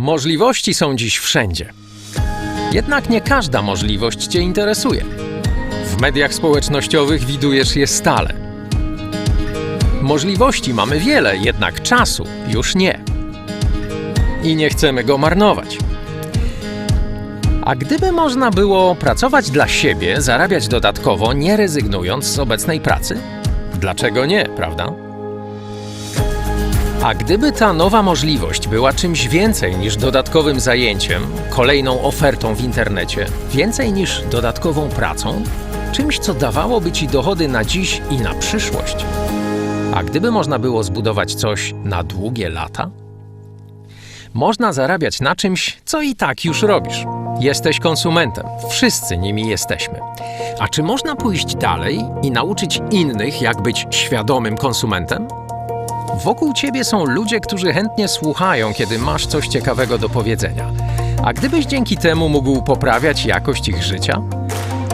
Możliwości są dziś wszędzie. Jednak nie każda możliwość Cię interesuje. W mediach społecznościowych widujesz je stale. Możliwości mamy wiele, jednak czasu już nie. I nie chcemy go marnować. A gdyby można było pracować dla siebie, zarabiać dodatkowo, nie rezygnując z obecnej pracy? Dlaczego nie, prawda? A gdyby ta nowa możliwość była czymś więcej niż dodatkowym zajęciem, kolejną ofertą w internecie, więcej niż dodatkową pracą, czymś, co dawałoby ci dochody na dziś i na przyszłość? A gdyby można było zbudować coś na długie lata? Można zarabiać na czymś, co i tak już robisz. Jesteś konsumentem, wszyscy nimi jesteśmy. A czy można pójść dalej i nauczyć innych, jak być świadomym konsumentem? Wokół ciebie są ludzie, którzy chętnie słuchają, kiedy masz coś ciekawego do powiedzenia. A gdybyś dzięki temu mógł poprawiać jakość ich życia?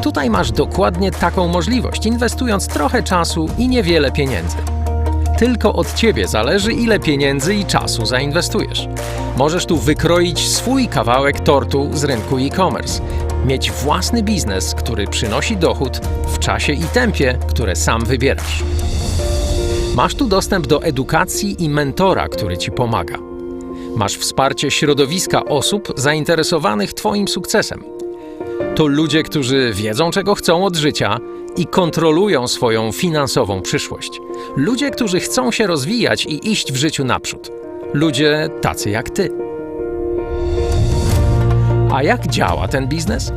Tutaj masz dokładnie taką możliwość, inwestując trochę czasu i niewiele pieniędzy. Tylko od ciebie zależy, ile pieniędzy i czasu zainwestujesz. Możesz tu wykroić swój kawałek tortu z rynku e-commerce, mieć własny biznes, który przynosi dochód w czasie i tempie, które sam wybierasz. Masz tu dostęp do edukacji i mentora, który ci pomaga. Masz wsparcie środowiska osób zainteresowanych Twoim sukcesem. To ludzie, którzy wiedzą, czego chcą od życia i kontrolują swoją finansową przyszłość. Ludzie, którzy chcą się rozwijać i iść w życiu naprzód. Ludzie tacy jak ty. A jak działa ten biznes?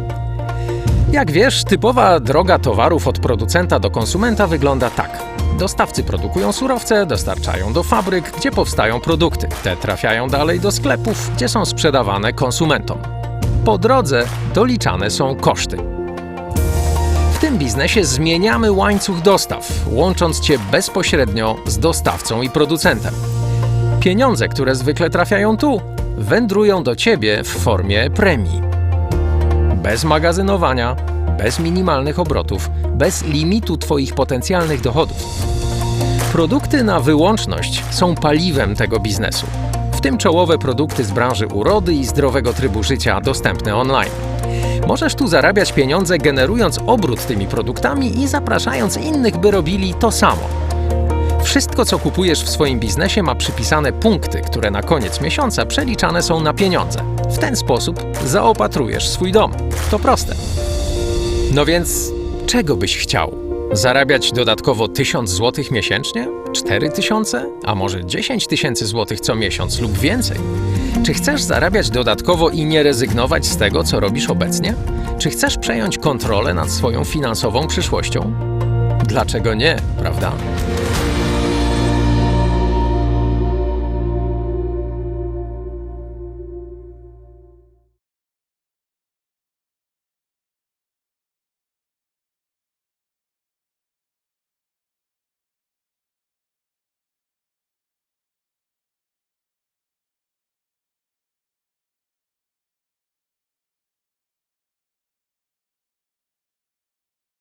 Jak wiesz, typowa droga towarów od producenta do konsumenta wygląda tak. Dostawcy produkują surowce, dostarczają do fabryk, gdzie powstają produkty. Te trafiają dalej do sklepów, gdzie są sprzedawane konsumentom. Po drodze doliczane są koszty. W tym biznesie zmieniamy łańcuch dostaw, łącząc Cię bezpośrednio z dostawcą i producentem. Pieniądze, które zwykle trafiają tu, wędrują do Ciebie w formie premii. Bez magazynowania, bez minimalnych obrotów, bez limitu Twoich potencjalnych dochodów. Produkty na wyłączność są paliwem tego biznesu, w tym czołowe produkty z branży urody i zdrowego trybu życia dostępne online. Możesz tu zarabiać pieniądze generując obrót tymi produktami i zapraszając innych, by robili to samo. Wszystko, co kupujesz w swoim biznesie, ma przypisane punkty, które na koniec miesiąca przeliczane są na pieniądze. W ten sposób zaopatrujesz swój dom. To proste. No więc, czego byś chciał? Zarabiać dodatkowo 1000 zł miesięcznie? 4000? A może 10 tysięcy złotych co miesiąc lub więcej? Czy chcesz zarabiać dodatkowo i nie rezygnować z tego, co robisz obecnie? Czy chcesz przejąć kontrolę nad swoją finansową przyszłością? Dlaczego nie, prawda?